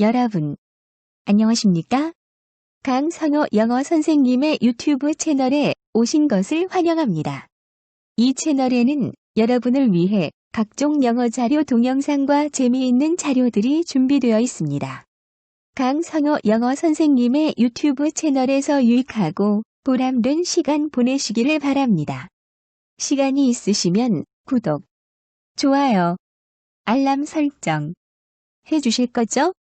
여러분, 안녕하십니까? 강선호 영어 선생님의 유튜브 채널에 오신 것을 환영합니다. 이 채널에는 여러분을 위해 각종 영어 자료 동영상과 재미있는 자료들이 준비되어 있습니다. 강선호 영어 선생님의 유튜브 채널에서 유익하고 보람된 시간 보내시기를 바랍니다. 시간이 있으시면 구독, 좋아요, 알람 설정 해주실 거죠?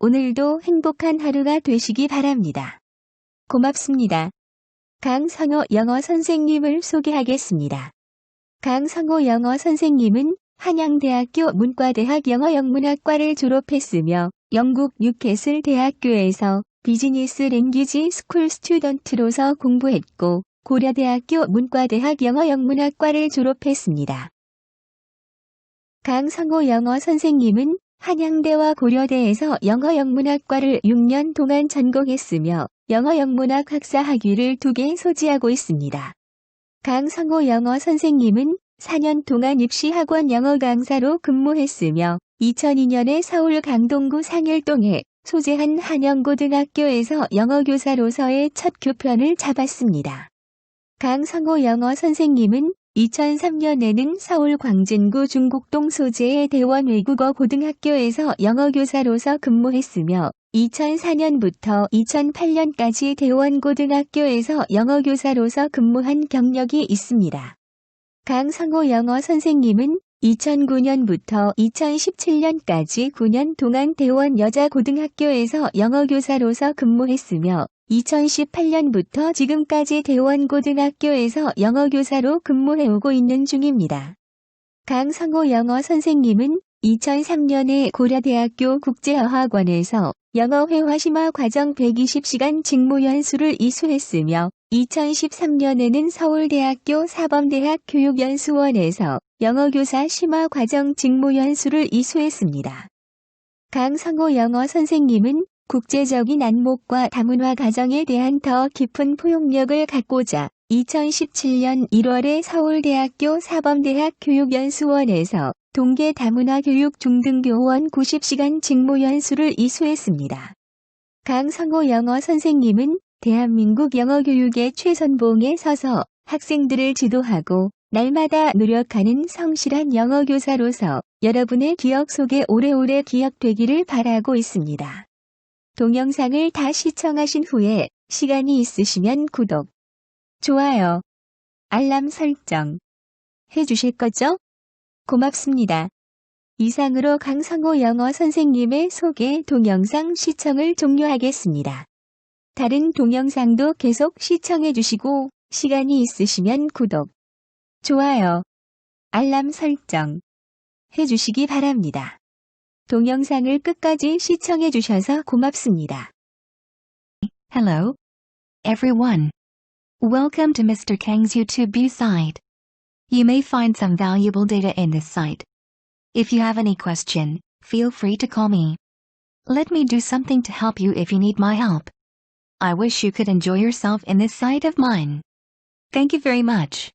오늘도 행복한 하루가 되시기 바랍니다. 고맙습니다. 강성호 영어 선생님을 소개하겠습니다. 강성호 영어 선생님은 한양대학교 문과대학 영어영문학과를 졸업했으며 영국 뉴캐슬 대학교에서 비즈니스 랭귀지 스쿨 스튜던트로서 공부했고 고려대학교 문과대학 영어영문학과를 졸업했습니다. 강성호 영어 선생님은 한양대와 고려대에서 영어 영문학과를 6년 동안 전공했으며 영어 영문학 학사 학위를 2개 소지하고 있습니다. 강성호 영어 선생님은 4년 동안 입시학원 영어 강사로 근무했으며 2002년에 서울 강동구 상일동에 소재한 한영고등학교에서 영어교사로서의 첫 교편을 잡았습니다. 강성호 영어 선생님은 2003년에는 서울 광진구 중곡동 소재의 대원 외국어 고등학교에서 영어교사로서 근무했으며 2004년부터 2008년까지 대원 고등학교에서 영어교사로서 근무한 경력이 있습니다. 강성호 영어 선생님은 2009년부터 2017년까지 9년 동안 대원 여자고등학교에서 영어교사로서 근무했으며 2018년부터 지금까지 대원고등학교에서 영어교사로 근무해오고 있는 중입니다. 강성호 영어 선생님은 2003년에 고려대학교 국제어학원에서 영어회화 심화 과정 120시간 직무연수를 이수했으며 2013년에는 서울대학교 사범대학 교육연수원에서 영어교사 심화 과정 직무연수를 이수했습니다. 강성호 영어 선생님은 국제적인 안목과 다문화 가정에 대한 더 깊은 포용력을 갖고자 2017년 1월에 서울대학교 사범대학 교육연수원에서 동계 다문화 교육 중등교원 90시간 직무 연수를 이수했습니다. 강성호 영어 선생님은 대한민국 영어 교육의 최선봉에 서서 학생들을 지도하고 날마다 노력하는 성실한 영어 교사로서 여러분의 기억 속에 오래오래 기억되기를 바라고 있습니다. 동영상을 다 시청하신 후에 시간이 있으시면 구독, 좋아요, 알람 설정 해주실 거죠? 고맙습니다. 이상으로 강성호 영어 선생님의 소개 동영상 시청을 종료하겠습니다. 다른 동영상도 계속 시청해 주시고 시간이 있으시면 구독, 좋아요, 알람 설정 해주시기 바랍니다. 동영상을 끝까지 시청해 주셔서 고맙습니다. Hello, everyone. Welcome to Mr. Kang's YouTube view site. You may find some valuable data in this site. If you have any question, feel free to call me. Let me do something to help you if you need my help. I wish you could enjoy yourself in this site of mine. Thank you very much.